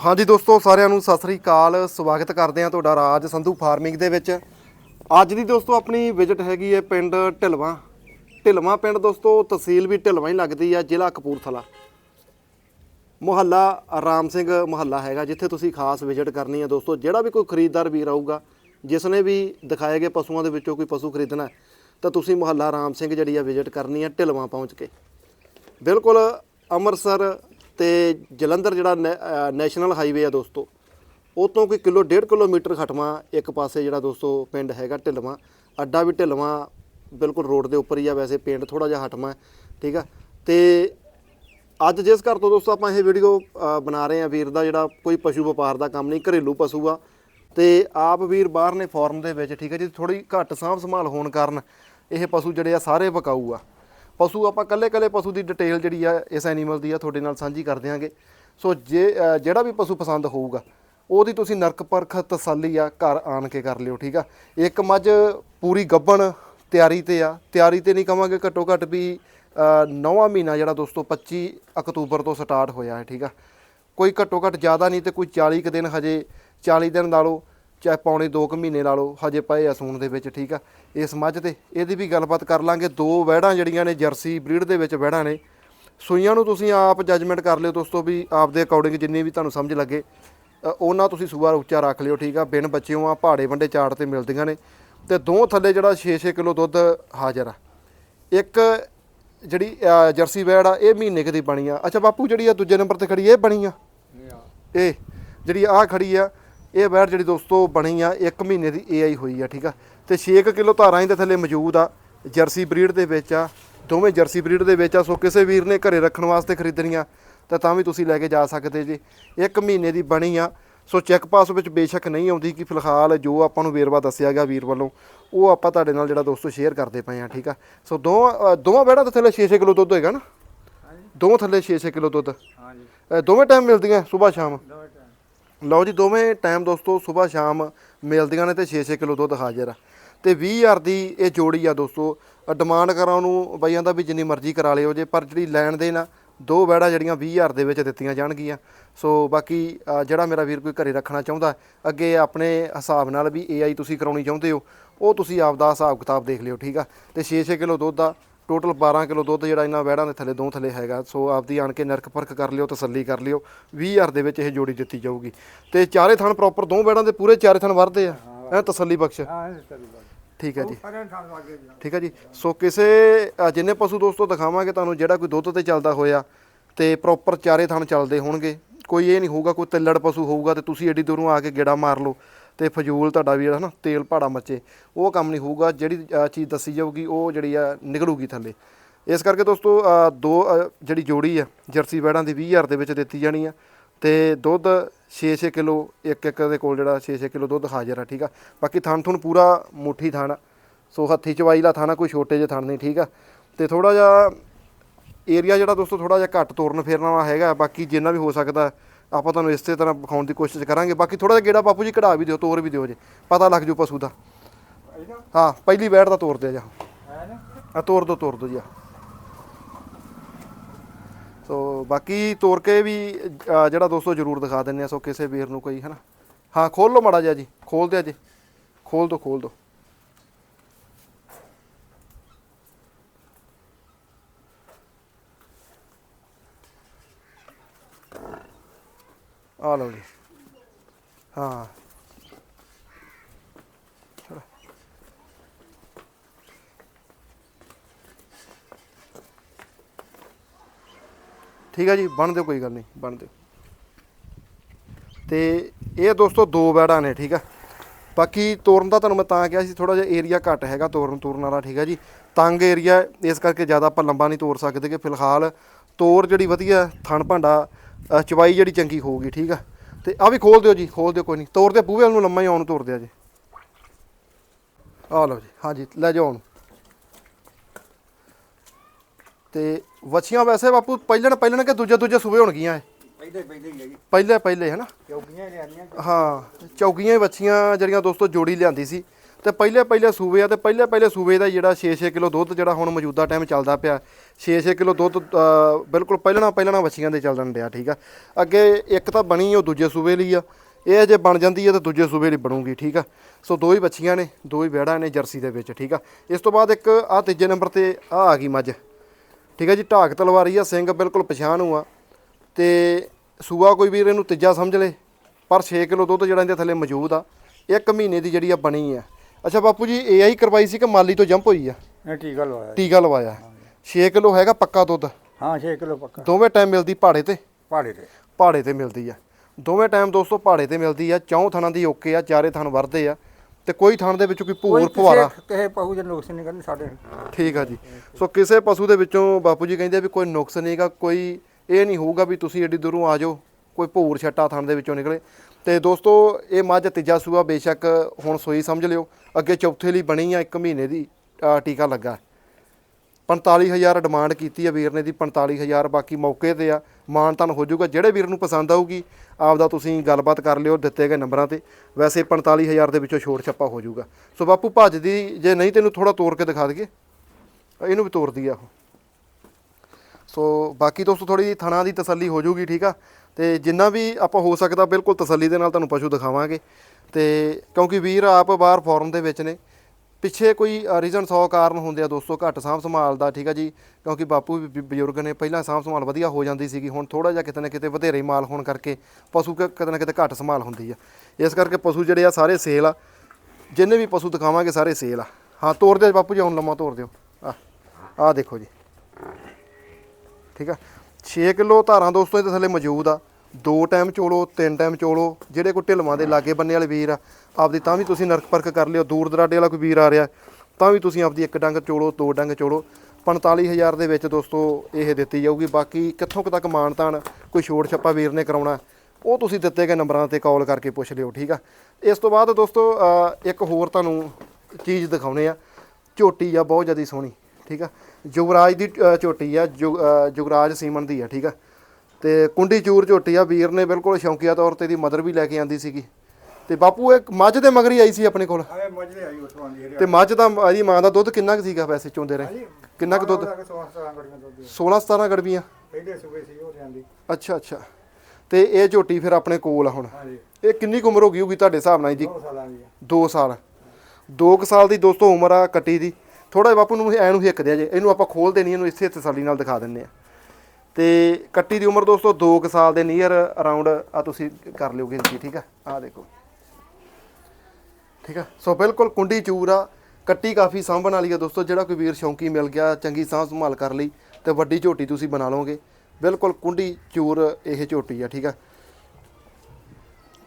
ਹਾਂਜੀ ਦੋਸਤੋ, ਸਾਰਿਆਂ ਨੂੰ ਸਤਿ ਸ੍ਰੀ ਅਕਾਲ। ਸਵਾਗਤ ਕਰਦੇ ਹਾਂ ਤੁਹਾਡਾ ਰਾਜ ਸੰਧੂ ਫਾਰਮਿੰਗ ਦੇ ਵਿੱਚ। ਅੱਜ ਦੀ ਦੋਸਤੋ, ਆਪਣੀ ਵਿਜ਼ਿਟ ਹੈਗੀ ਹੈ ਪਿੰਡ ਢਿਲਵਾਂ। ਢਿਲਵਾਂ ਪਿੰਡ ਦੋਸਤੋ, ਤਹਿਸੀਲ ਵੀ ਢਿਲਵਾਂ ਹੀ ਲੱਗਦੀ ਆ, ਜ਼ਿਲ੍ਹਾ ਕਪੂਰਥਲਾ। ਮੁਹੱਲਾ ਰਾਮ ਸਿੰਘ ਮੁਹੱਲਾ ਹੈਗਾ, ਜਿੱਥੇ ਤੁਸੀਂ ਖਾਸ ਵਿਜ਼ਿਟ ਕਰਨੀ ਹੈ ਦੋਸਤੋ। ਜਿਹੜਾ ਵੀ ਕੋਈ ਖਰੀਦਦਾਰ ਵੀਰ ਆਊਗਾ, ਜਿਸ ਨੇ ਵੀ ਦਿਖਾਏ ਗਏ ਪਸ਼ੂਆਂ ਦੇ ਵਿੱਚੋਂ ਕੋਈ ਪਸ਼ੂ ਖਰੀਦਣਾ ਤਾਂ ਤੁਸੀਂ ਮੁਹੱਲਾ ਰਾਮ ਸਿੰਘ ਜਿਹੜੀ ਆ ਵਿਜ਼ਿਟ ਕਰਨੀ ਹੈ ਢਿਲਵਾਂ ਪਹੁੰਚ ਕੇ। ਬਿਲਕੁਲ ਅੰਮ੍ਰਿਤਸਰ ਤੇ ਜਲੰਧਰ ਜਿਹੜਾ ਨੈ- ਨੈਸ਼ਨਲ ਹਾਈਵੇ ਆ ਦੋਸਤੋ ਉਹ ਤੋਂ ਕੋਈ ਕਿਲੋ, ਡੇਢ ਕਿਲੋਮੀਟਰ ਖਟਵਾ ਇੱਕ ਪਾਸੇ ਜਿਹੜਾ ਦੋਸਤੋ ਪਿੰਡ ਹੈਗਾ ਢਿਲਵਾਂ, ਅੱਡਾ ਵੀ ਢਿਲਵਾਂ, ਬਿਲਕੁਲ ਰੋਡ ਦੇ ਉੱਪਰ ਹੀ ਆ ਵੈਸੇ ਪਿੰਡ ਥੋੜਾ ਜਿਹਾ ਹਟਵਾ, ਠੀਕ ਆ? ਤੇ ਅੱਜ ਜਿਸ ਘਰ ਤੋਂ ਦੋਸਤੋ ਆਪਾਂ ਇਹ ਵੀਡੀਓ ਬਣਾ ਰਹੇ ਆ ਵੀਰ ਦਾ ਜਿਹੜਾ ਕੋਈ ਪਸ਼ੂ ਵਪਾਰ ਦਾ ਕੰਮ ਨਹੀਂ, ਘਰੇਲੂ ਪਸ਼ੂ ਆ, ਤੇ ਆਪ ਵੀਰ ਬਾਹਰ ਨੇ ਫਾਰਮ ਦੇ ਵਿੱਚ, ਠੀਕ ਹੈ ਜੀ? ਥੋੜੀ ਘੱਟ ਸਾਂਭ ਸੰਭਾਲ ਹੋਣ ਕਾਰਨ ਇਹ ਪਸ਼ੂ ਜਿਹੜੇ ਆ ਸਾਰੇ ਵਿਕਾਊ ਆ। ਪਸ਼ੂ ਆਪਾਂ ਕੱਲੇ ਕੱਲੇ ਪਸ਼ੂ ਦੀ ਡਿਟੇਲ ਜਿਹੜੀ ਆ ਇਸ ਐਨੀਮਲ ਦੀ ਆ ਤੁਹਾਡੇ ਨਾਲ ਸਾਂਝੀ ਕਰ ਦਿਆਂਗੇ। ਸੋ ਜੇ ਜਿਹੜਾ ਵੀ ਪਸ਼ੂ ਪਸੰਦ ਹੋਊਗਾ ਉਹਦੀ ਤੁਸੀਂ ਨਰਕ ਪਰਖ ਤਸੱਲੀ ਆ ਘਰ ਆਣ ਕੇ ਕਰ ਲਿਓ ਠੀਕ ਆ? ਇੱਕ ਮੱਝ ਪੂਰੀ ਗੱਬਣ ਤਿਆਰੀ ਤੇ ਆ। ਤਿਆਰੀ ਤੇ ਨਹੀਂ ਕਵਾਂਗੇ ਘੱਟੋ ਘੱਟ ਵੀ ਅ, ਨੌਵਾਂ ਮਹੀਨਾ ਜਿਹੜਾ ਦੋਸਤੋ 25 ਅਕਤੂਬਰ ਤੋਂ ਸਟਾਰਟ ਹੋਇਆ ਹੈ ਠੀਕ ਆ? ਕੋਈ ਘੱਟੋ ਘੱਟ ਜ਼ਿਆਦਾ ਨਹੀਂ ਤੇ ਕੋਈ 40 ਕੁ ਦਿਨ ਹਜੇ 40 ਦਿਨ ਲਾ ਲਓ। ਚਾਹੇ ਪੌਣੇ 2 ਕੁ ਮਹੀਨੇ ਲਾ ਲਓ ਹਜੇ ਪਏ ਆ ਸੂਣ ਦੇ ਵਿੱਚ ਠੀਕ ਆ। ਇਸ ਮੱਝ ਤੇ ਇਹਦੀ ਵੀ ਗੱਲਬਾਤ ਕਰ ਲਾਂਗੇ। ਦੋ ਵਹਿੜਾਂ ਜਿਹੜੀਆਂ ਨੇ ਜਰਸੀ ਬਰੀਡ ਦੇ ਵਿੱਚ ਵਹਿੜਾਂ ਨੇ। ਸੂਈਆਂ ਨੂੰ ਤੁਸੀਂ ਆਪ ਜੱਜਮੈਂਟ ਕਰ ਲਿਓ ਦੋਸਤੋ ਵੀ ਆਪ ਦੇ ਅਕੋਰਡਿੰਗ ਜਿੰਨੀ ਵੀ ਤੁਹਾਨੂੰ ਸਮਝ ਲੱਗੇ। ਉਹਨਾਂ ਤੁਸੀਂ ਸੂਆ ਉੱਚਾ ਰੱਖ ਲਿਓ ਠੀਕ ਆ। ਬਿਨ ਬੱਚਿਓ ਆ ਪਹਾੜੇ ਵੰਡੇ ਚਾੜ ਤੇ ਮਿਲਦੀਆਂ ਨੇ। ਤੇ ਦੋ ਥੱਲੇ ਜਿਹੜਾ 6-6 ਕਿਲੋ ਦੁੱਧ ਹਾਜ਼ਰ ਆ। ਇੱਕ ਜਿਹੜੀ ਜਰਸੀ ਵੈੜ ਆ ਇਹ ਮਹੀਨੇ ਕੁ ਦੀ ਬਣੀ ਆ। ਅੱਛਾ ਬਾਪੂ ਜਿਹੜੀ ਆ ਦੂਜੇ ਨੰਬਰ ਤੇ ਖੜੀ ਇਹ ਬਣੀ ਆ। ਇਹ ਜਿਹੜੀ ਆ ਖੜੀ ਆ ਇਹ ਵੈੜ ਜਿਹੜੀ ਦੋਸਤੋ ਬਣੀ ਆ 1 ਮਹੀਨੇ ਦੀ ਏਆਈ ਹੋਈ ਆ ਠੀਕ ਆ? ਤੇ 6 ਕਿਲੋ ਧਾਰਾਂ ਇਹਦੇ ਥੱਲੇ ਮੌਜੂਦ ਆ ਜਰਸੀ ਬਰੀਡ ਦੇ ਵਿੱਚ ਆ ਦੋਵੇਂ ਜਰਸੀ ਬਰੀਡ ਦੇ ਵਿੱਚ ਆ ਸੋ ਕਿਸੇ ਵੀਰ ਨੇ ਘਰੇ ਰੱਖਣ ਵਾਸਤੇ ਖਰੀਦਣੀਆਂ ਤਾਂ ਤਾਂ ਵੀ ਤੁਸੀਂ ਲੈ ਕੇ ਜਾ ਸਕਦੇ ਜੀ। 1 ਮਹੀਨੇ ਦੀ ਬਣੀ ਆ ਸੋ ਚੈੱਕ ਪਾਸ ਵਿੱਚ ਬੇਸ਼ੱਕ ਨਹੀਂ ਆਉਂਦੀ ਕਿ ਫਿਲਹਾਲ ਜੋ ਆਪਾਂ ਨੂੰ ਵੇਰਵਾ ਦੱਸਿਆ ਗਿਆ ਵੀਰ ਵੱਲੋਂ ਉਹ ਆਪਾਂ ਤੁਹਾਡੇ ਨਾਲ ਜਿਹੜਾ ਦੋਸਤੋ ਸ਼ੇਅਰ ਕਰਦੇ ਪਏ ਆ ਠੀਕ ਆ? ਸੋ ਦੋ ਦੋਵਾਂ ਵੈੜਾਂ ਦੇ ਥੱਲੇ 6-6 ਕਿਲੋ ਦੁੱਧ ਹੋਏਗਾ ਨਾ? ਦੋਵਾਂ ਥੱਲੇ 6-6 ਕਿਲੋ ਦੁੱਧ। ਹਾਂਜੀ। ਦੋਵੇਂ ਟਾਈਮ ਮਿਲਦੀਆਂ ਸਵੇਰ ਸ਼ਾਮ ਦੋਵੇਂ ਟਾਈਮ ਲਓ ਜੀ ਦੋਵੇਂ ਟਾਈਮ ਦੋਸਤੋ ਸਵੇਰ ਸ਼ਾਮ ਮਿਲਦੀਆਂ ਨੇ ਤੇ 6-6 ਕਿਲੋ ਦੁੱਧ ਹਾਜ਼ਰ ਆ। ਤੇ 20000 ਦੀ ਇਹ ਜੋੜੀ ਆ ਦੋਸਤੋ ਡਿਮਾਂਡ ਕਰਾਂ ਨੂੰ ਬਈਆਂ ਦਾ ਵੀ ਜਿੰਨੀ ਮਰਜ਼ੀ ਕਰਾ ਲਿਓ ਜੇ, ਪਰ ਜਿਹੜੀ ਲੈਣ ਦੇ ਨਾ ਦੋ ਵੈੜਾ ਜਿਹੜੀਆਂ 20000 ਦੇ ਵਿੱਚ ਦਿੱਤੀਆਂ ਜਾਣਗੀਆਂ। ਸੋ ਬਾਕੀ ਜਿਹੜਾ ਮੇਰਾ ਵੀਰ ਕੋਈ ਘਰੇ ਰੱਖਣਾ ਚਾਹੁੰਦਾ, ਅੱਗੇ ਆਪਣੇ ਹਿਸਾਬ ਨਾਲ ਵੀ AI ਤੁਸੀਂ ਕਰਾਉਣੀ ਚਾਹੁੰਦੇ ਹੋ, ਉਹ ਤੁਸੀਂ ਆਪਦਾ ਹਿਸਾਬ ਕਿਤਾਬ ਦੇਖ ਲਿਓ, ਠੀਕ ਆ? ਤੇ 6-6 ਕਿਲੋ ਦੁੱਧ ਦਾ ਟੋਟਲ 12 ਕਿਲੋ ਦੁੱਧ ਜਿਹੜਾ ਇਹਨਾਂ ਵੈੜਾਂ ਦੇ ਥੱਲੇ ਦੋ ਥੱਲੇ ਹੈਗਾ। ਸੋ ਆਪਦੀ ਆਣ ਕੇ ਨਰਕ ਪਰਖ ਕਰ ਲਿਓ ਤਸੱਲੀ ਕਰ ਲਿਓ। 20000 ਦੇ ਵਿੱਚ ਇਹ ਜੋੜੀ ਦਿੱਤੀ ਜਾਊਗੀ। ਤੇ ਚਾਰੇ ਥਣ ਪ੍ਰੋਪਰ ਦੋ ਵੈੜਾਂ ਦੇ ਪੂਰੇ ਚਾਰੇ ਥਣ ਵਰਦੇ ਆ। ਐ ਤਸੱਲੀ ਬਖਸ਼। ਠੀਕ ਹੈ ਜੀ। ਠੀਕ ਹੈ ਜੀ। ਸੋ ਕਿਸੇ ਜਿੰਨੇ ਪਸ਼ੂ ਦੋਸਤੋ ਦਿਖਾਵਾਂਗੇ ਤੁਹਾਨੂੰ ਜਿਹੜਾ ਕੋਈ ਦੁੱਧ ਤੇ ਚੱਲਦਾ ਹੋਇਆ ਤੇ ਪ੍ਰੋਪਰ ਚਾਰੇ ਥਣ ਚੱਲਦੇ ਹੋਣਗੇ। ਕੋਈ ਇਹ ਨਹੀਂ ਹੋਊਗਾ ਕੋਈ ਤਿੱਲੜ ਪਸ਼ੂ ਹੋਊਗਾ ਤੇ ਤੁਸੀਂ ਏਡੀ ਦੂਰੋਂ ਆ ਕੇ ਗੇੜਾ ਮਾਰ ਲਓ। ਤੇ ਫਜ਼ੂਲ ਤੁਹਾਡਾ ਵੀ ਜਿਹੜਾ ਨਾ ਤੇਲ ਭਾੜਾ ਮੱਚੇ, ਉਹ ਕੰਮ ਨਹੀਂ ਹੋਊਗਾ, ਜਿਹੜੀ ਚੀਜ਼ ਦੱਸੀ ਜਾਊਗੀ, ਉਹ ਜਿਹੜੀ ਆ ਨਿਕਲੂਗੀ ਥੱਲੇ। ਇਸ ਕਰਕੇ ਦੋਸਤੋ ਦੋ ਜਿਹੜੀ ਜੋੜੀ ਆ, ਜਰਸੀ ਵੈੜਾਂ ਦੀ 20000 ਦੇ ਵਿੱਚ ਦਿੱਤੀ ਜਾਣੀ ਆ, ਤੇ ਦੁੱਧ 6-6 ਕਿਲੋ ਇੱਕ ਇੱਕ ਦੇ ਕੋਲ ਜਿਹੜਾ 6-6 ਕਿਲੋ ਦੁੱਧ ਹਾਜ਼ਰ ਆ, ਠੀਕ ਆ? ਬਾਕੀ ਥਣ ਥੁਣ ਪੂਰਾ ਮੁੱਠੀ ਥਣ ਸੋ ਹੱਥੀ ਚਵਾਈ ਦਾ ਥਾਣਾ, ਕੋਈ ਛੋਟੇ ਜਿਹੇ ਥਣ ਨਹੀਂ, ਠੀਕ ਆ? ਤੇ ਥੋੜਾ ਜਿਹਾ ਏਰੀਆ ਜਿਹੜਾ ਦੋਸਤੋ ਥੋੜਾ ਜਿਹਾ ਘੱਟ ਤੋਰਨ ਫੇਰਨ ਵਾਲਾ ਹੈਗਾ, ਬਾਕੀ ਜਿੰਨਾ ਵੀ ਹੋ ਸਕਦਾ ਆਪਾਂ ਤੁਹਾਨੂੰ ਇਸੇ ਤਰ੍ਹਾਂ ਵਿਖਾਉਣ ਦੀ ਕੋਸ਼ਿਸ਼ ਕਰਾਂਗੇ। ਬਾਕੀ ਥੋੜਾ ਜਿਹਾ ਗੇੜਾ ਬਾਪੂ ਜੀ ਕਢਾ ਵੀ ਦਿਓ, ਤੋਰ ਵੀ ਦਿਓ ਜੇ। ਪਤਾ ਲੱਗ ਜੂ ਪਸ਼ੂ ਦਾ। ਹਾਂ, ਪਹਿਲੀ ਬੈਠ ਦਾ ਤੋਰ ਦਿਓ ਜਾ। ਆ ਤੋਰ ਦੋ ਤੋਰ ਦੋ ਜੀ ਆ। ਸੋ ਬਾਕੀ ਤੋਰ ਕੇ ਵੀ ਜਿਹੜਾ ਦੋਸਤੋ ਜਰੂਰ ਦਿਖਾ ਦਿੰਨੇ ਆ, ਸੋ ਕਿਸੇ ਵੀਰ ਨੂੰ ਕੋਈ, ਹਨਾ? ਹਾਂ ਖੋਲ ਲਓ ਮਾੜਾ ਜਿਹਾ ਜੀ। ਖੋਲ ਦਿਆ ਜੀ। ਖੋਲ ਦੋ ਖੋਲ ਦੋ। ਆ ਲਓ ਜੀ। ਹਾਂ। ਠੀਕ ਹੈ ਜੀ ਬਣ ਦਿਓ ਕੋਈ ਗੱਲ ਨਹੀਂ ਬਣ ਦਿਓ। ਤੇ ਇਹ ਦੋਸਤੋ ਦੋ ਵੈੜਾਂ ਨੇ, ਠੀਕ ਆ। ਬਾਕੀ ਤੋਰਨ ਦਾ ਤੁਹਾਨੂੰ ਮੈਂ ਤਾਂ ਕਿਹਾ ਸੀ ਥੋੜਾ ਜਿਹਾ ਏਰੀਆ ਘੱਟ ਹੈਗਾ ਤੋਰਨ ਤੋਰਨ ਵਾਲਾ, ਠੀਕ ਆ ਜੀ। ਤੰਗ ਏਰੀਆ ਇਸ ਕਰਕੇ ਜ਼ਿਆਦਾ ਆਪਾਂ ਲੰਬਾ ਨਹੀਂ ਤੋਰ ਸਕਦੇ ਕਿ ਫਿਲਹਾਲ ਤੋਰ ਜਿਹੜੀ ਵਧੀਆ ਥਣ ਭਾਂਡਾ ਚਵਾਈ ਜਿਹੜੀ ਚੰਗੀ ਹੋਊਗੀ ਠੀਕ ਆ? ਤੇ ਆ ਵੀ ਖੋਲ ਦਿਓ ਜੀ ਖੋਲ ਦਿਓ ਕੋਈ ਨਹੀਂ। ਤੋਰ ਦੇ ਪੂਵੇ ਨੂੰ ਲੰਮਾ ਹੀ ਆਉਣ ਨੂੰ ਤੋਰ ਦਿਆ ਜੀ ਆ ਲਓ ਜੀ ਹਾਂਜੀ ਲੈ ਜਾਓ ਉਹਨੂੰ ਤੇ ਵੱਛੀਆਂ ਵੈਸੇ ਬਾਪੂ ਪਹਿਲਣ ਪਹਿਲਣ ਕਿ ਦੂਜੇ ਦੂਜੇ ਸੂਬੇ ਹੋਣਗੀਆਂ ਇਹ। ਪਹਿਲੇ ਪਹਿਲੇ ਹੀ ਹੈ ਜੀ। ਪਹਿਲੇ ਪਹਿਲੇ ਹਨਾ? ਚੌਕੀਆਂ ਲਿਆਂਦੀਆਂ ਹਾਂ ਚੌਕੀਆਂ ਹੀ ਵੱਛੀਆਂ ਜਿਹੜੀਆਂ ਦੋਸਤੋ ਜੋੜੀ ਲਿਆਂਦੀ ਸੀ। ਤੇ ਪਹਿਲੇ ਪਹਿਲੇ ਸੂਬੇ ਆ ਤੇ ਪਹਿਲੇ ਪਹਿਲੇ ਸੂਬੇ ਦਾ ਜਿਹੜਾ 6-6 ਕਿਲੋ ਦੁੱਧ ਜਿਹੜਾ ਹੁਣ ਮੌਜੂਦਾ ਟਾਈਮ ਚੱਲਦਾ ਪਿਆ 6-6 ਕਿਲੋ ਦੁੱਧ ਬਿਲਕੁਲ ਪਹਿਲਣਾ ਪਹਿਲਣਾ ਵੱਛੀਆਂ ਦੇ ਚੱਲਣ ਡਿਆ, ਠੀਕ ਆ। ਅੱਗੇ ਇੱਕ ਤਾਂ ਬਣੀ ਉਹ ਦੂਜੇ ਸੂਬੇ ਲਈ ਆ, ਇਹ ਜੇ ਬਣ ਜਾਂਦੀ ਹੈ ਤਾਂ ਦੂਜੇ ਸੂਬੇ ਲਈ ਬਣੂਗੀ, ਠੀਕ ਆ। ਸੋ ਦੋ ਹੀ ਬੱਚੀਆਂ ਨੇ, ਦੋ ਹੀ ਵਿਹੜਾ ਨੇ ਜਰਸੀ ਦੇ ਵਿੱਚ, ਠੀਕ ਆ। ਇਸ ਤੋਂ ਬਾਅਦ ਇੱਕ ਆ ਤੀਜੇ ਨੰਬਰ ਤੇ ਆ ਆ ਗਈ ਮੱਝ, ਠੀਕ ਆ ਜੀ, ਢਾਕ ਤਲਵਾਰੀ ਆ, ਸਿੰਘ ਬਿਲਕੁਲ ਪਛਾਣ ਆ ਤੇ ਸੂਆ ਕੋਈ ਵੀਰ ਇਹਨੂੰ ਤੀਜਾ ਸਮਝ ਲੇ, ਪਰ 6 ਕਿਲੋ ਦੁੱਧ ਜਿਹੜਾ ਇਹਦੇ ਥੱਲੇ ਮੌਜੂਦ ਆ, ਇੱਕ ਮਹੀਨੇ ਦੀ ਜਿਹੜੀ ਆ ਬਣੀ ਆ। ਅੱਛਾ ਬਾਪੂ ਜੀ ਏਆਈ ਕਰਵਾਈ ਸੀ ਕਿ ਮਾਲੀ ਤੋਂ ਜੰਪ ਹੋਈ ਆ? ਇਹ ਟੀਕਾ ਲਵਾਇਆ। ਜੀ। ਟੀਕਾ ਲਵਾਇਆ। 6 ਕਿਲੋ ਹੈਗਾ ਪੱਕਾ ਦੁੱਧ? ਹਾਂ 6 ਕਿਲੋ ਪੱਕਾ। ਦੋਵੇਂ ਟਾਈਮ ਮਿਲਦੀ ਪਹਾੜੇ ਤੇ? ਪਹਾੜੇ ਤੇ। ਪਹਾੜੇ ਤੇ ਮਿਲਦੀ ਆ। ਦੋਵੇਂ ਟਾਈਮ ਦੋਸਤੋ ਪਹਾੜੇ ਤੇ ਮਿਲਦੀ ਆ। ਚੌਂ ਥਣਾਂ ਦੀ ਓਕੇ ਆ ਚਾਰੇ ਥਣ ਵਰਦੇ ਆ। ਤੇ ਕੋਈ ਥਣ ਦੇ ਵਿੱਚ ਕੋਈ ਭੂਰ ਕਿਸੇ ਕਿਸੇ ਪਹੂ ਦੇ ਨੁਕਸ ਨਹੀਂ ਕਰਨੀ ਸਾਡੇ। ਠੀਕ ਆ ਜੀ। ਸੋ ਕਿਸੇ ਪਸ਼ੂ ਦੇ ਵਿੱਚੋਂ ਬਾਪੂ ਜੀ ਕਹਿੰਦੇ ਆ ਵੀ ਕੋਈ ਨੁਕਸ ਨਹੀਂਗਾ ਕੋਈ ਇਹ ਨਹੀਂ ਹੋਊਗਾ ਵੀ ਤੁਸੀਂ ਏਡੀ ਦੂਰੋਂ ਆ ਜਾਓ ਕੋਈ ਭੂਰ ਛੱਟਾ ਥਣ ਦੇ ਵਿੱਚੋਂ ਨਿਕਲੇ। ਤੇ ਦੋਸਤੋ, ਇਹ ਮੱਝ ਤੀਜਾ ਸੂਆ ਬੇਸ਼ੱਕ ਹੁਣ ਸੋਈ ਸਮਝ ਲਿਓ। ਅੱਗੇ ਚੌਥੇ ਲਈ ਬਣੀ ਆ, ਇੱਕ ਮਹੀਨੇ ਦੀ ਟੀਕਾ ਲੱਗਾ। 45000 ਡਿਮਾਂਡ ਕੀਤੀ ਆ ਵੀਰ ਨੇ ਦੀ 45000 ਬਾਕੀ ਮੌਕੇ ਤੇ ਆ। ਮਾਨ ਤਨ ਹੋ ਜਾਊਗਾ, ਜਿਹੜੇ ਵੀਰ ਨੂੰ ਪਸੰਦ ਆਊਗੀ, ਆਪਦਾ ਤੁਸੀਂ ਗੱਲਬਾਤ ਕਰ ਲਿਓ ਦਿੱਤੇ ਗਏ ਨੰਬਰਾਂ ਤੇ। ਵੈਸੇ 45000 ਦੇ ਵਿੱਚੋਂ ਛੋਟ ਛੱਪਾ ਹੋ ਜਾਊਗਾ। ਸੋ ਬਾਪੂ ਭੱਜਦੀ ਜੇ ਨਹੀਂ ਤੈਨੂੰ ਥੋੜਾ ਤੋੜ ਕੇ ਦਿਖਾ ਦਈਏ। ਇਹਨੂੰ ਵੀ ਤੋੜਦੀ ਆ ਉਹ। ਸੋ ਬਾਕੀ ਦੋਸਤੋ ਥੋੜੀ ਥਣਾ ਦੀ ਤਸੱਲੀ ਹੋ ਜਾਊਗੀ, ਠੀਕ ਆ? ਤੇ ਜਿੰਨਾ ਵੀ ਆਪਾਂ ਹੋ ਸਕਦਾ ਬਿਲਕੁਲ ਤਸੱਲੀ ਦੇ ਨਾਲ ਤੁਹਾਨੂੰ ਪਸ਼ੂ ਦਿਖਾਵਾਂਗੇ। ਤੇ ਕਿਉਂਕਿ ਵੀਰ ਆਪ ਬਾਹਰ ਫੋਰਮ ਦੇ ਵਿੱਚ ਨੇ। ਪਿੱਛੇ ਕੋਈ ਰੀਜ਼ਨ 100 ਕਾਰਨ ਹੁੰਦੇ ਆ ਦੋਸਤੋ, ਘੱਟ ਸਾਂਭ ਸੰਭਾਲ ਦਾ, ਠੀਕ ਆ ਜੀ? ਕਿਉਂਕਿ ਬਾਪੂ ਵੀ ਬਜ਼ੁਰਗ ਨੇ, ਪਹਿਲਾਂ ਸਾਂਭ ਸੰਭਾਲ ਵਧੀਆ ਹੋ ਜਾਂਦੀ ਸੀਗੀ, ਹੁਣ ਥੋੜਾ ਜਿਹਾ ਕਿਤੇ ਨਾ ਕਿਤੇ ਵਧੇਰੇ ਮਾਲ ਹੋਣ ਕਰਕੇ ਪਸ਼ੂ ਕ- ਕਿਤੇ ਨਾ ਕਿਤੇ ਘੱਟ ਸੰਭਾਲ ਹੁੰਦੀ ਆ। ਇਸ ਕਰਕੇ ਪਸ਼ੂ ਜਿਹੜੇ ਆ, ਸਾਰੇ ਸੇਲ ਆ। ਜਿੰਨੇ ਵੀ ਪਸ਼ੂ ਦਿਖਾਵਾਂਗੇ, ਸਾਰੇ ਸੇਲ ਆ। ਹਾਂ ਤੋੜ ਦਿਓ ਬਾਪੂ ਜੀ, ਹੁਣ ਲੰਮਾ ਤੋੜ ਦਿਓ। ਆ ਆ ਦੇਖੋ ਜੀ। ਠੀਕ ਆ? 6 ਕਿਲੋ ਧਾਰਾਂ ਦੋਸਤੋ ਇਹਦੇ ਥੱਲੇ ਮੌਜੂਦ ਆ। ਦੋ ਟਾਈਮ ਚੋਲੋ, ਤਿੰਨ ਟਾਈਮ ਚੋਲੋ। ਜਿਹੜੇ ਕੋਈ ਢਿਲਵਾਂ ਦੇ ਲਾਗੇ ਬੰਨੇ ਵਾਲੇ ਵੀਰ ਆ, ਆਪਦੀ ਤਾਂ ਵੀ ਤੁਸੀਂ ਨਰਕ ਪਰਖ ਕਰ ਲਿਓ। ਦੂਰ ਦਰਾਡੇ ਵਾਲਾ ਕੋਈ ਵੀਰ ਆ ਰਿਹਾ, ਤਾਂ ਵੀ ਤੁਸੀਂ ਆਪਦੀ ਇੱਕ ਡੰਗ ਚੋਲੋ, ਦੋ ਡੰਗ ਚੋਲੋ। 45000 ਦੇ ਵਿੱਚ ਦੋਸਤੋ ਇਹ ਦਿੱਤੀ ਜਾਊਗੀ। ਬਾਕੀ ਕਿੱਥੋਂ ਕੁ ਤੱਕ ਮਾਨਤਾਨ ਕੋਈ ਛੋੜ ਛੱਪਾ ਵੀਰ ਨੇ ਕਰਾਉਣਾ, ਉਹ ਤੁਸੀਂ ਦਿੱਤੇ ਗਏ ਨੰਬਰਾਂ ਤੇ ਕਾਲ ਕਰਕੇ ਪੁੱਛ ਲਿਓ, ਠੀਕ ਆ? ਇਸ ਤੋਂ ਬਾਅਦ ਦੋਸਤੋ ਇੱਕ ਹੋਰ ਤੁਹਾਨੂੰ ਚੀਜ਼ ਦਿਖਾਉਣੇ ਆ। ਝੋਟੀ ਆ, ਬਹੁਤ ਜ਼ਿਆਦਾ ਸੋਹਣੀ, ਠੀਕ ਆ? ਯੁਵਰਾਜ ਦੀ ਝੋਟੀ ਆ ਯੁਵਰਾਜ ਸੀਮਨ ਦੀ ਆ ਠੀਕ ਆ। ਤੇ ਕੁੰਡੀ ਚੂਰ ਝੋਟੀ ਆ ਵੀਰ ਨੇ ਬਿਲਕੁਲ ਸ਼ੌਂਕੀਆ ਤੌਰ ਤੇ ਦੀ ਮਦਰ ਵੀ ਲੈ ਕੇ ਆਂਦੀ ਸੀਗੀ। ਤੇ ਬਾਪੂ ਇਹ ਮੱਝ ਦੇ ਮਗਰ ਹੀ ਆਈ ਸੀ ਆਪਣੇ ਕੋਲ? ਆਏ ਮਜਲੇ ਆਈ ਉੱਥੋਂ ਆਂਦੀ ਹੈ ਤੇ ਮੱਝ ਦਾ ਇਹਦੀ ਮਾਂ ਦਾ ਦੁੱਧ ਕਿੰਨਾ ਕੁ ਸੀਗਾ ਵੈਸੇ ਚੋਂਦੇ ਰਹੇ? ਕਿੰਨਾ ਕੁ ਦੁੱਧ? 16 ਗੜੀਆਂ ਦੁੱਧ 16 17 ਗੜਬੀਆਂ ਪਹਿਲੇ ਸੂਬੇ ਸੀ ਉਹ ਜਾਂਦੀ ਅੱਛਾ ਅੱਛਾ। ਤੇ ਇਹ ਝੋਟੀ ਫਿਰ ਆਪਣੇ ਕੋਲ ਆ ਹੁਣ? ਇਹ ਕਿੰਨੀ ਕੁ ਉਮਰ ਹੋ ਗਈ ਹੋਊਗੀ ਤੁਹਾਡੇ ਹਿਸਾਬ ਨਾਲ ਜੀ 2 ਸਾਲਾਂ ਦੀ ਆ। 2 ਸਾਲ। 2 ਸਾਲ ਦੀ ਦੋਸਤੋ ਉਮਰ ਆ ਕੱਟੀ ਦੀ। ਥੋੜਾ ਜਿਹਾ ਬਾਪੂ ਨੂੰ ਐ ਨੂੰ ਹਿੱਕ ਦਿਆ ਜੇ, ਇਹਨੂੰ ਆਪਾਂ ਖੋਲ ਦੇਣੀ ਇਹਨੂੰ ਇਸੇ ਤਸੱਲੀ ਨਾਲ ਦਿਖਾ ਦਿੰਨੇ ਆ। ਤੇ ਕੱਟੀ ਦੀ ਉਮਰ ਦੋਸਤੋ 2 ਸਾਲ ਦੇ ਨੀਅਰ ਅਰਾਊਂਡ ਆ ਤੁਸੀਂ ਕਰ ਲਿਓਗੇ ਜੀ ਠੀਕ ਆ? ਆ ਦੇਖੋ। ਠੀਕ ਆ? ਸੋ ਬਿਲਕੁਲ ਕੁੰਡੀ ਚੂਰ ਆ, ਕੱਟੀ ਕਾਫੀ ਸਾਂਭਣ ਵਾਲੀ ਆ ਦੋਸਤੋ, ਜਿਹੜਾ ਕੋਈ ਵੀਰ ਸ਼ੌਂਕੀ ਮਿਲ ਗਿਆ, ਚੰਗੀ ਸਾਂਭ ਸੰਭਾਲ ਕਰ ਲਈ ਤੇ ਵੱਡੀ ਝੋਟੀ ਤੁਸੀਂ ਬਣਾ ਲਓਗੇ। ਬਿਲਕੁਲ ਕੁੰਡੀ ਚੂਰ ਇਹ ਝੋਟੀ ਆ, ਠੀਕ ਆ?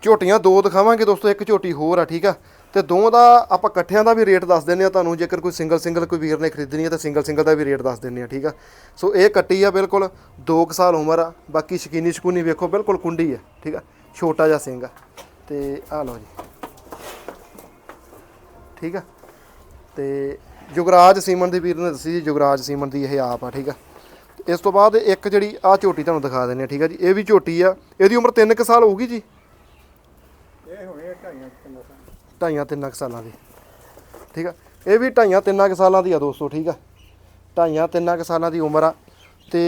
ਝੋਟੀਆਂ ਦੋ ਦਿਖਾਵਾਂਗੇ ਦੋਸਤੋ, ਇੱਕ ਝੋਟੀ ਹੋਰ ਆ, ਠੀਕ ਆ? ਤੇ ਦੋਵਾਂ ਦਾ ਆਪਾਂ ਇਕੱਠਿਆਂ ਦਾ ਵੀ ਰੇਟ ਦੱਸ ਦਿੰਨੇ ਆ ਤੁਹਾਨੂੰ, ਜੇਕਰ ਕੋਈ ਸਿੰਗਲ ਸਿੰਗਲ ਕੋਈ ਵੀਰ ਨੇ ਖਰੀਦਣੀ ਹੈ ਤਾਂ ਸਿੰਗਲ ਸਿੰਗਲ ਦਾ ਵੀ ਰੇਟ ਦੱਸ ਦਿੰਨੇ ਆ, ਠੀਕ ਆ? ਸੋ ਇਹ ਕੱਟੀ ਆ ਬਿਲਕੁਲ 2 ਸਾਲ ਉਮਰ ਆ, ਬਾਕੀ ਸ਼ਕੀਨੀ ਸ਼ਕੂਨੀ ਵੇਖੋ, ਬਿਲਕੁਲ ਕੁੰਡੀ ਆ, ਠੀਕ ਆ? ਛੋਟਾ ਜਿਹਾ ਸਿੰਘ ਆ, ਤੇ ਆ ਲਓ ਜੀ। ਠੀਕ ਆ? ਤੇ ਯੁਗਰਾਜ ਸੀਮਨ ਦੇ ਵੀਰ ਨੇ ਦੱਸੀ ਜੀ ਯੁਗਰਾਜ ਸੀਮਨ ਦੀ ਇਹ ਆਪ ਆ, ਠੀਕ ਆ? ਇਸ ਤੋਂ ਬਾਅਦ ਇੱਕ ਜਿਹੜੀ ਆ ਝੋਟੀ ਤੁਹਾਨੂੰ ਦਿਖਾ ਦਿੰਨੇ ਆ, ਠੀਕ ਆ ਜੀ? ਇਹ ਵੀ ਝੋਟੀ ਆ, ਇਹਦੀ ਉਮਰ 3 ਸਾਲ ਹੋਊਗੀ ਜੀ? ਢਾਈਆਂ ਤਿੰਨਾਂ ਕੁ ਸਾਲਾਂ ਦੀ। ਠੀਕ ਆ? ਇਹ ਵੀ ਢਾਈਆਂ ਤਿੰਨਾਂ ਕੁ ਸਾਲਾਂ ਦੀ ਆ ਦੋਸਤੋ, ਠੀਕ ਆ? ਢਾਈਆਂ ਤਿੰਨਾਂ ਕੁ ਸਾਲਾਂ ਦੀ ਉਮਰ ਆ। ਤੇ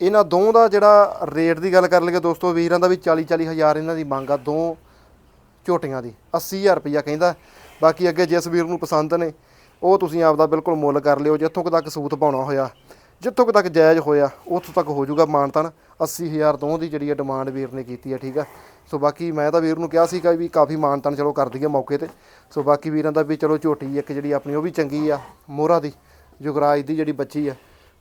ਇਹਨਾਂ ਦੋਵਾਂ ਦਾ ਜਿਹੜਾ ਰੇਟ ਦੀ ਗੱਲ ਕਰ ਲਈਏ ਦੋਸਤੋ, ਵੀਰਾਂ ਦਾ ਵੀ 40 40 ਹਜ਼ਾਰ ਇਹਨਾਂ ਦੀ ਮੰਗ ਆ ਦੋ ਝੋਟੀਆਂ ਦੀ। 80000 ਰੁਪਈਆ ਕਹਿੰਦਾ। ਬਾਕੀ ਅੱਗੇ ਜਿਸ ਵੀਰ ਨੂੰ ਪਸੰਦ ਨੇ, ਉਹ ਤੁਸੀਂ ਆਪਦਾ ਬਿਲਕੁਲ ਮੁੱਲ ਕਰ ਲਿਓ। ਜਿੱਥੋਂ ਕੁ ਤੱਕ ਸੂਤ ਪਾਉਣਾ ਹੋਇਆ, ਜਿੱਥੋਂ ਕੁ ਤੱਕ ਜਾਇਜ਼ ਹੋਇਆ, ਉੱਥੋਂ ਤੱਕ ਹੋ ਜਾਊਗਾ ਮਾਨਤਨ। 80000 ਤੋਂ ਦੀ ਜਿਹੜੀ ਡਿਮਾਂਡ ਵੀਰ ਨੇ ਕੀਤੀ ਹੈ, ਠੀਕ ਆ। ਸੋ ਬਾਕੀ ਮੈਂ ਤਾਂ ਵੀਰ ਨੂੰ ਕਿਹਾ ਸੀਗਾ ਵੀ ਕਾਫੀ ਮਾਨਤਨ ਚਲੋ ਕਰ ਦਈਏ ਮੌਕੇ ਤੇ। ਸੋ ਬਾਕੀ ਵੀਰਾਂ ਦਾ ਵੀ ਚਲੋ ਝੋਟੀ ਇੱਕ ਜਿਹੜੀ ਆਪਣੀ ਉਹ ਵੀ ਚੰਗੀ ਆ, ਮੋਹਰਾ ਦੀ, ਜੁਗਰਾਜ ਦੀ ਜਿਹੜੀ ਬੱਚੀ ਆ,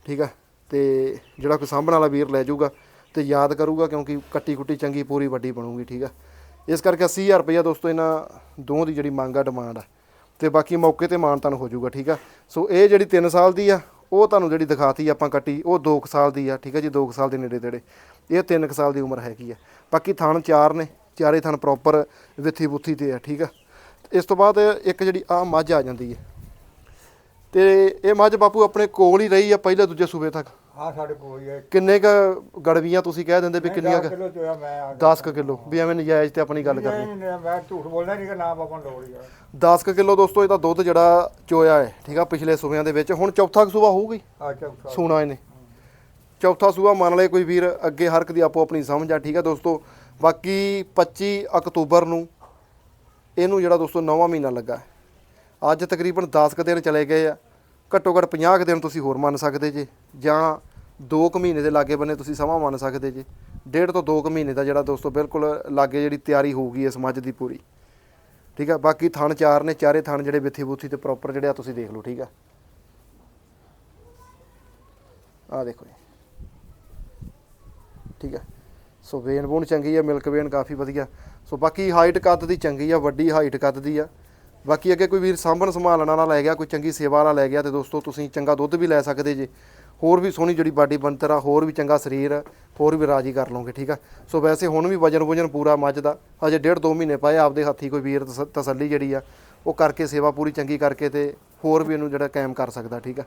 ਠੀਕ ਆ। ਤੇ ਜਿਹੜਾ ਕੋਈ ਸਾਂਭਣ ਵਾਲਾ ਵੀਰ ਲੈ ਜਾਊਗਾ ਤੇ ਯਾਦ ਕਰੂਗਾ ਕਿਉਂਕਿ ਕੱਟੀ ਕੁੱਟੀ ਚੰਗੀ ਪੂਰੀ ਵੱਡੀ ਬਣੂਗੀ, ਠੀਕ ਆ। ਇਸ ਕਰਕੇ 80000 ਰੁਪਇਆ ਦੋਸਤੋ ਇਹਨਾਂ ਦੋਵਾਂ ਦੀ ਜਿਹੜੀ ਮੰਗ ਆ ਡਿਮਾਂਡ ਆ। ਤੇ ਬਾਕੀ ਮੌਕੇ ਤੇ ਮਾਨਤਨ ਹੋ ਜਾਊਗਾ, ਠੀਕ ਆ। ਸੋ ਇਹ ਜਿਹੜੀ 3 ਸਾਲ ਦੀ ਆ ਉਹ ਤੁਹਾਨੂੰ ਜਿਹੜੀ ਦਿਖਾਤੀ ਆਪਾਂ ਕੱਟੀ, ਉਹ 2 ਸਾਲ ਦੀ ਆ, ਠੀਕ ਹੈ ਜੀ 2 ਸਾਲ ਦੇ ਨੇੜੇ ਤੇੜੇ। ਇਹ 3 ਸਾਲ ਦੀ ਉਮਰ ਹੈਗੀ ਆ। ਬਾਕੀ ਥਣ ਚਾਰ ਨੇ, ਚਾਰੇ ਥਣ ਪ੍ਰੋਪਰ ਵਿੱਥੀ ਬੁੱਥੀ ਤੇ ਆ, ਠੀਕ ਆ। ਇਸ ਤੋਂ ਬਾਅਦ ਇੱਕ ਜਿਹੜੀ ਆ ਮੱਝ ਆ ਜਾਂਦੀ ਹੈ ਤੇ ਇਹ ਮੱਝ ਬਾਪੂ ਆਪਣੇ ਕੋਲ ਹੀ ਰਹੀ ਆ ਪਹਿਲੇ ਦੂਜੇ ਸੂਬੇ ਤੱਕ। ਆ ਸਾਡੇ ਕੋਲ ਹੀ ਹੈ ਕਿੰਨੇ ਕ ਗੜਵੀਆਂ ਤੁਸੀਂ ਕਹਿ ਦਿੰਦੇ ਵੀ ਕਿੰਨੀਆਂ ਕਿਲੋ ਚੋਇਆ ਮੈਂ ਆ 10 ਕ ਕਿਲੋ ਵੀ ਐਵੇਂ ਨਜਾਇਜ਼ ਤੇ ਆਪਣੀ ਗੱਲ ਕਰਨੀ। ਨਹੀਂ, ਨਹੀਂ, ਮੈਂ ਝੂਠ ਬੋਲਦਾ ਨਹੀਂ ਕਿ ਨਾ ਨੂੰ ਲੋੜ ਹੀ ਆ। 10 ਕ ਕਿਲੋ ਦੋਸਤੋ ਇਹਦਾ ਦੁੱਧ ਜਿਹੜਾ ਚੋਇਆ ਹੈ ਠੀਕ ਆ ਪਿਛਲੇ ਸੂਬਿਆਂ ਦੇ ਵਿੱਚ। ਹੁਣ ਚੌਥਾ ਸੂਬਾ ਹੋਊਗੀ ਆ ਚੌਥਾ ਸੂਣਾ ਇਹਨੇ। ਚੌਥਾ ਸੂਆ ਮੰਨ ਲਏ ਕੋਈ ਵੀਰ ਅੱਗੇ ਹਰ ਇੱਕ ਦੀ ਆਪੋ ਆਪਣੀ ਸਮਝ ਆ ਠੀਕ ਆ ਦੋਸਤੋ। ਬਾਕੀ 25 ਅਕਤੂਬਰ ਨੂੰ ਇਹਨੂੰ ਜਿਹੜਾ ਦੋਸਤੋ ਨੌਵਾਂ ਮਹੀਨਾ ਲੱਗਾ। ਹੈ। ਅੱਜ ਤਕਰੀਬਨ 10 ਕੁ ਦਿਨ ਚਲੇ ਗਏ ਆ। ਘੱਟੋ ਘੱਟ 50 ਕੁ ਦਿਨ ਤੁਸੀਂ ਹੋਰ ਮੰਨ ਸਕਦੇ ਜੇ, ਜਾਂ 2 ਕੁ ਮਹੀਨੇ ਦੇ ਲਾਗੇ ਬੰਨੇ ਤੁਸੀਂ ਸਮਾਂ ਮੰਨ ਸਕਦੇ ਜੇ। ਡੇਢ ਤੋਂ 2 ਕੁ ਮਹੀਨੇ ਦਾ ਜਿਹੜਾ ਦੋਸਤੋ ਬਿਲਕੁਲ ਲਾਗੇ ਜਿਹੜੀ ਤਿਆਰੀ ਹੋਊਗੀ ਇਸ ਮੱਝ ਦੀ ਪੂਰੀ। ਠੀਕ ਆ, ਬਾਕੀ ਥਣ ਚਾਰ ਨੇ, ਚਾਰੇ ਥਣ ਜਿਹੜੇ ਬਿੱਥੀ ਬੂਥੀ ਤੇ ਪ੍ਰੋਪਰ ਜਿਹੜੇ ਆ ਤੁਸੀਂ ਦੇਖ ਲਓ, ਠੀਕ ਆ। ਆ ਦੇਖੋ ਜੀ। ਠੀਕ ਹੈ ਸੋ ਵੇਨ ਬੂਨ ਚੰਗੀ ਆ ਮਿਲਕ ਵੇਨ ਕਾਫੀ ਵਧੀਆ। ਸੋ ਬਾਕੀ ਹਾਈਟ ਕੱਦ ਦੀ ਚੰਗੀ ਆ, ਵੱਡੀ ਹਾਈਟ ਕੱਦ ਦੀ ਆ। ਬਾਕੀ ਅੱਗੇ ਕੋਈ ਵੀਰ ਸਾਂਭਣ ਸੰਭਾਲਣ ਵਾਲਾ ਲੈ ਗਿਆ ਕੋਈ ਚੰਗੀ ਸੇਵਾ ਵਾਲਾ ਲੈ ਗਿਆ ਤੇ ਦੋਸਤੋ ਤੁਸੀਂ ਚੰਗਾ ਦੁੱਧ ਵੀ ਲੈ ਸਕਦੇ ਜੇ। ਹੋਰ ਵੀ ਸੋਹਣੀ ਜਿਹੜੀ ਬਾਡੀ ਬਣਤਰ ਆ ਹੋਰ ਵੀ ਚੰਗਾ ਸਰੀਰ ਆ, ਹੋਰ ਵੀ ਰਾਜੀ ਕਰ ਲਓਗੇ ਠੀਕ ਆ? ਸੋ ਵੈਸੇ ਹੁਣ ਵੀ ਵਜਨ ਵਜਨ ਪੂਰਾ ਮੱਝ ਦਾ ਹਜੇ ਡੇਢ ਦੋ ਮਹੀਨੇ ਪਏ ਆਪਦੇ ਹੱਥੀ ਕੋਈ ਵੀਰ ਤਸ- ਤਸੱਲੀ ਜਿਹੜੀ ਆ ਉਹ ਕਰਕੇ ਸੇਵਾ ਪੂਰੀ ਚੰਗੀ ਕਰਕੇ ਤੇ ਹੋਰ ਵੀ ਇਹਨੂੰ ਜਿਹੜਾ ਕਾਇਮ ਕਰ ਸਕਦਾ ਠੀਕ ਆ?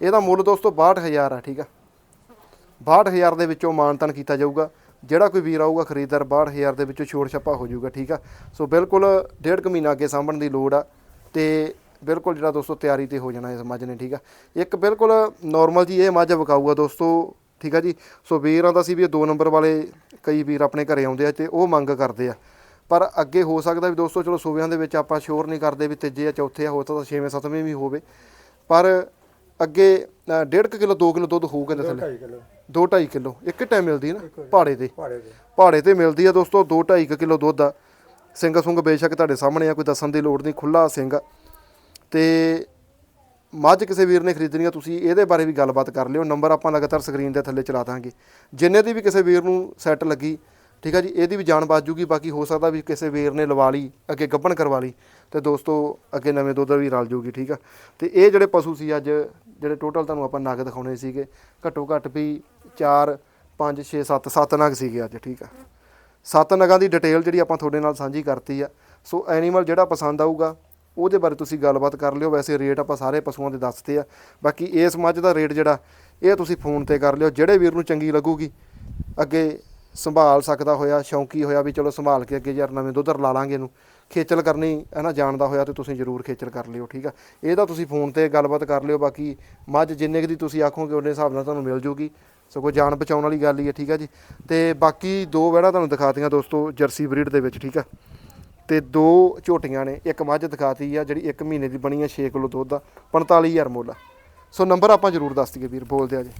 ਇਹਦਾ ਮੁੱਲ ਦੋਸਤੋ 62000 ਆ ਠੀਕ ਆ? 62000 ਦੇ ਵਿੱਚੋਂ ਮਾਨਤਨ ਕੀਤਾ ਜਾਊਗਾ। ਜਿਹੜਾ ਕੋਈ ਵੀਰ ਆਊਗਾ ਖਰੀਦਦਾਰ 62000 ਦੇ ਵਿੱਚੋਂ ਛੋੜ ਛੱਪਾ ਹੋ ਜਾਊਗਾ, ਠੀਕ ਆ? ਸੋ ਬਿਲਕੁਲ ਡੇਢ ਕੁ ਮਹੀਨਾ ਅੱਗੇ ਸਾਂਭਣ ਦੀ ਲੋੜ ਆ ਤੇ ਬਿਲਕੁਲ ਜਿਹੜਾ ਦੋਸਤੋ ਤਿਆਰੀ ਤੇ ਹੋ ਜਾਣਾ ਇਸ ਮੱਝ ਨੇ, ਠੀਕ ਆ? ਇੱਕ ਬਿਲਕੁਲ ਨਾਰਮਲ ਜੀ ਇਹ ਮੱਝ ਵਿਕਾਊਗਾ ਦੋਸਤੋ, ਠੀਕ ਆ ਜੀ? ਸੋ ਵੀਰ ਦਾ ਸੀ ਵੀ ਇਹ ਦੋ ਨੰਬਰ ਵਾਲੇ ਕਈ ਵੀਰ ਆਪਣੇ ਘਰੇ ਆਉਂਦੇ ਆ ਤੇ ਉਹ ਮੰਗ ਕਰਦੇ ਆ। ਪਰ ਅੱਗੇ ਹੋ ਸਕਦਾ ਵੀ ਦੋਸਤੋ ਚਲੋ ਸੂਬਿਆਂ ਦੇ ਵਿੱਚ ਆਪਾਂ ਸ਼ੋਰ ਨਹੀਂ ਕਰਦੇ ਵੀ ਤੀਜੇ ਜਾਂ ਚੌਥੇ ਆ ਹੋ ਸਕਦਾ ਛੇਵੇਂ, ਸੱਤਵੇਂ ਵੀ ਹੋਵੇ। ਪਰ ਅੱਗੇ ਅ, ਡੇਢ ਕੁ ਕਿਲੋ 2 ਕਿਲੋ ਦੁੱਧ ਹੋਊਗਾ ਇਹਦੇ ਥੱਲੇ। 2.5 ਕਿਲੋ। 2.5 ਕਿਲੋ ਇੱਕ ਟਾਈਮ ਮਿਲਦੀ ਹੈ। ਨਾ ਪਹਾੜੇ ਤੇ। ਪਹਾੜੇ ਤੇ ਮਿਲਦੀ ਆ ਦੋਸਤੋ 2.5 ਕਿਲੋ ਦੁੱਧ ਆ। ਸਿੰਘ ਸੁੰਗ ਬੇਸ਼ੱਕ ਤੁਹਾਡੇ ਸਾਹਮਣੇ ਆ ਕੋਈ ਦੱਸਣ ਦੀ ਲੋੜ ਨਹੀਂ ਖੁੱਲਾ ਸਿੰਘ ਤੇ ਮੱਝ ਕਿਸੇ ਵੀਰ ਨੇ ਖਰੀਦਣੀ ਆ ਤੁਸੀਂ ਇਹਦੇ ਬਾਰੇ ਵੀ ਗੱਲਬਾਤ ਕਰ ਲਿਓ। ਨੰਬਰ ਆਪਾਂ ਲਗਾਤਾਰ ਸਕਰੀਨ ਦੇ ਥੱਲੇ ਚਲਾ ਦਾਂਗੇ। ਜਿੰਨੇ ਦੀ ਵੀ ਕਿਸੇ ਵੀਰ ਨੂੰ ਸੈੱਟ ਲੱਗੀ ਠੀਕ ਆ ਜੀ, ਇਹਦੀ ਵੀ ਜਾਨ ਬਚ ਜੂਗੀ, ਬਾਕੀ ਹੋ ਸਕਦਾ ਵੀ ਕਿਸੇ ਵੀਰ ਨੇ ਲਵਾ ਲਈ, ਅੱਗੇ ਗੱਭਣ ਕਰਵਾ ਲਈ, ਤੇ ਦੋਸਤੋ ਅੱਗੇ ਨਵੇਂ ਦੁੱਧ ਵੀ ਰਲ ਜੂਗੀ, ਠੀਕ ਆ। ਤੇ ਇਹ ਜਿਹੜੇ ਪਸ਼ੂ ਸੀ ਅੱਜ, ਜਿਹੜੇ ਟੋਟਲ ਤੁਹਾਨੂੰ ਆਪਾਂ ਨਗ ਦਿਖਾਉਣੇ ਸੀਗੇ, ਘੱਟੋ ਘੱਟ ਵੀ 4 5 6 7 7 ਨਗ ਸੀਗੇ ਅੱਜ, ਠੀਕ ਆ। ਸੱਤ ਨਗਾਂ ਦੀ ਡਿਟੇਲ ਜਿਹੜੀ ਆਪਾਂ ਤੁਹਾਡੇ ਨਾਲ ਸਾਂਝੀ ਕਰਤੀ ਆ। ਸੋ ਐਨੀਮਲ ਜਿਹੜਾ ਪਸੰਦ ਆਊਗਾ, ਉਹਦੇ ਬਾਰੇ ਤੁਸੀਂ ਗੱਲਬਾਤ ਕਰ ਲਿਓ। ਵੈਸੇ ਰੇਟ ਆਪਾਂ ਸਾਰੇ ਪਸ਼ੂਆਂ ਦੇ ਦੱਸਤੇ ਆ। ਬਾਕੀ ਇਸ ਮੱਝ ਦਾ ਰੇਟ ਜਿਹੜਾ, ਇਹ ਤੁਸੀਂ ਫੋਨ ਤੇ ਕਰ ਲਿਓ। ਜਿਹੜੇ ਵੀਰ ਨੂੰ ਚੰਗੀ ਲੱਗੂਗੀ, ਅੱਗੇ ਸੰਭਾਲ ਸਕਦਾ ਹੋਇਆ, ਸ਼ੌਂਕੀ ਹੋਇਆ ਵੀ ਚਲੋ ਸੰਭਾਲ ਕੇ ਅੱਗੇ ਯਾਰ ਨਵੇਂ ਦੁੱਧ ਲਾ ਲਾਂਗੇ ਇਹਨੂੰ। ਖੇਚਲ ਕਰਨੀ ਹੈ ਨਾ ਜਾਣਦਾ ਹੋਇਆ ਤੇ ਤੁਸੀਂ ਜ਼ਰੂਰ ਖੇਚਲ ਕਰ ਲਿਓ, ਠੀਕ ਆ? ਇਹਦਾ ਤੁਸੀਂ ਫੋਨ ਤੇ ਗੱਲਬਾਤ ਕਰ ਲਿਓ, ਬਾਕੀ ਮੱਝ ਜਿੰਨੇ ਕੁ ਦੀ ਤੁਸੀਂ ਆਖੋਗੇ, ਉਹਨੇ ਹਿਸਾਬ ਨਾਲ ਤੁਹਾਨੂੰ ਮਿਲ ਜੂਗੀ। ਸਗੋਂ ਜਾਨ ਬਚਾਉਣ ਵਾਲੀ ਗੱਲ ਹੀ ਹੈ, ਠੀਕ ਆ ਜੀ? ਤੇ ਬਾਕੀ ਦੋ ਵੜਾ ਤੁਹਾਨੂੰ ਦਿਖਾਤੀਆਂ ਦੋਸਤੋ, ਜਰਸੀ ਬਰੀਡ ਦੇ ਵਿੱਚ, ਠੀਕ ਆ? ਤੇ ਦੋ ਝੋਟੀਆਂ ਨੇ, ਇੱਕ ਮੱਝ ਦਿਖਾਤੀ ਆ, ਜਿਹੜੀ 1 ਮਹੀਨੇ ਦੀ ਬਣੀ ਆ 6 ਕਿਲੋ ਦੁੱਧ ਦਾ 45000 ਮੁੱਲ ਆ। ਸੋ ਨੰਬਰ ਆਪਾਂ ਜ਼ਰੂਰ ਦੱਸ ਦਈਏ ਵੀਰ, ਬੋਲਦੇ ਆ ਜੀ।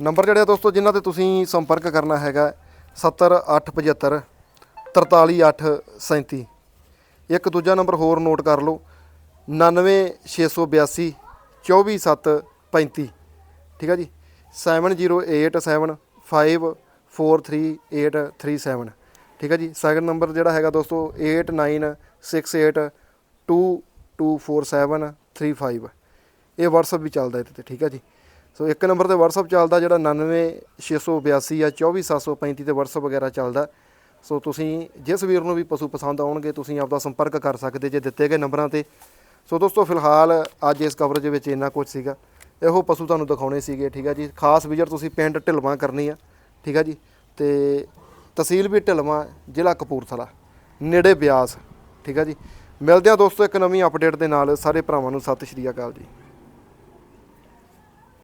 ਨੰਬਰ ਜਿਹੜੇ ਆ ਦੋਸਤੋ, ਜਿਨ੍ਹਾਂ ਤੇ ਤੁਸੀਂ ਸੰਪਰਕ ਕਰਨਾ ਹੈਗਾ 70875 43837 ਇੱਕ ਦੂਜਾ ਨੰਬਰ ਹੋਰ ਨੋਟ ਕਰ ਲਓ 99682 24735 ਠੀਕ ਹੈ ਜੀ? 7087543837 ਠੀਕ ਹੈ ਜੀ? ਸੈਕੰਡ ਨੰਬਰ ਜਿਹੜਾ ਹੈਗਾ ਦੋਸਤੋ 8968224735 ਇਹ WhatsApp ਵੀ ਚੱਲਦਾ ਇਹਦੇ ਤੇ, ਠੀਕ ਹੈ ਜੀ? ਸੋ ਇੱਕ ਨੰਬਰ ਤੇ WhatsApp ਚੱਲਦਾ ਜਿਹੜਾ 99682 ਆ 24735 ਤੇ WhatsApp ਵਗੈਰਾ ਚੱਲਦਾ। ਸੋ ਤੁਸੀਂ ਜਿਸ ਵੀਰ ਨੂੰ ਵੀ ਪਸ਼ੂ ਪਸੰਦ ਆਉਣਗੇ, ਤੁਸੀਂ ਆਪਦਾ ਸੰਪਰਕ ਕਰ ਸਕਦੇ ਜੇ ਦਿੱਤੇ ਗਏ ਨੰਬਰਾਂ ਤੇ। ਸੋ ਦੋਸਤੋ, ਫਿਲਹਾਲ ਅੱਜ ਇਸ ਕਵਰੇਜ ਵਿੱਚ ਇੰਨਾ ਕੁਝ ਸੀਗਾ। ਇਹੋ ਪਸ਼ੂ ਤੁਹਾਨੂੰ ਦਿਖਾਉਣੇ ਸੀਗੇ, ਠੀਕ ਆ ਜੀ? ਖਾਸ ਵਿਜ਼ਿਟ ਤੁਸੀਂ ਪਿੰਡ ਢਿਲਵਾਂ ਕਰਨੀ ਆ, ਠੀਕ ਆ ਜੀ? ਤੇ ਤਹਿਸੀਲ ਵੀ ਢਿਲਵਾਂ, ਜ਼ਿਲ੍ਹਾ ਕਪੂਰਥਲਾ, ਨੇੜੇ ਬਿਆਸ, ਠੀਕ ਆ ਜੀ? ਮਿਲਦੇ ਆ ਦੋਸਤੋ ਇੱਕ ਨਵੀਂ ਅਪਡੇਟ ਦੇ ਨਾਲ। ਸਾਰੇ ਭਰਾਵਾਂ ਨੂੰ ਸਤਿ ਸ਼੍ਰੀ ਅਕਾਲ ਜੀ।